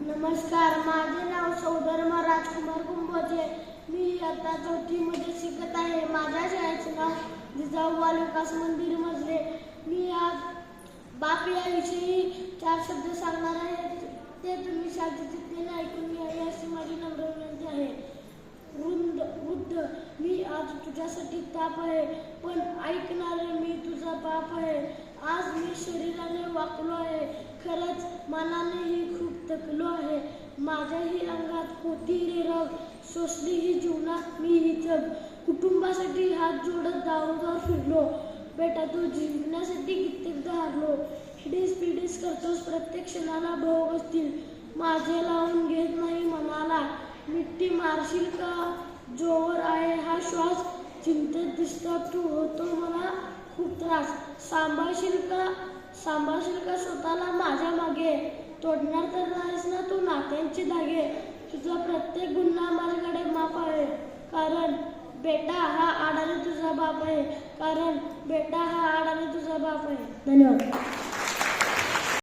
नमस्कार माझे नाव सौधर्म राजकुमार कुंभोजे. मी आता चौथीमध्ये शिकत आहे. माझ्या शाळेचे नाव जिजाऊ बाल विकास मंदिर मजले मी आज बाप याविषयी चार शब्द सांगणार आहे. ते तुम्ही शांततेने ऐकून घ्यावे अशी माझी नम्र विनंती आहे. वृंद वृद्ध मी आज तुझ्यासाठी ताप आहे. पण ऐकणारे मी तुझा बाप आहे. आज मी शरीराने वाकलो आहे. खरंच मनानेही खूप माझ्याही अंगात होती रे रग. सोसली ही जीवनात मी ही जग. कुटुंबासाठी हात जोडत गावगाव फिरलो. बेटा तू जिंकण्यासाठी कित्येकदा हारलो. हिडीस पिडीस करतोस प्रत्येक क्षणाला भोग असतील माझे लावून घेत नाही मनाला. मिट्टी मारशील का? जोवर आहे हा श्वास. चिंतेत दिसतात तू. होतो मला खूप त्रास. सांभाळशील का? सांभाळशील का स्वतः? तोडणार तर नाहीस ना तू नात्यांचे धागे. तुझा प्रत्येक गुन्हा माझ्याकडे माफ आहे. कारण बेटा हा आडाने तुझा बाप आहे. कारण बेटा हा आडाने तुझा बाप आहे. धन्यवाद.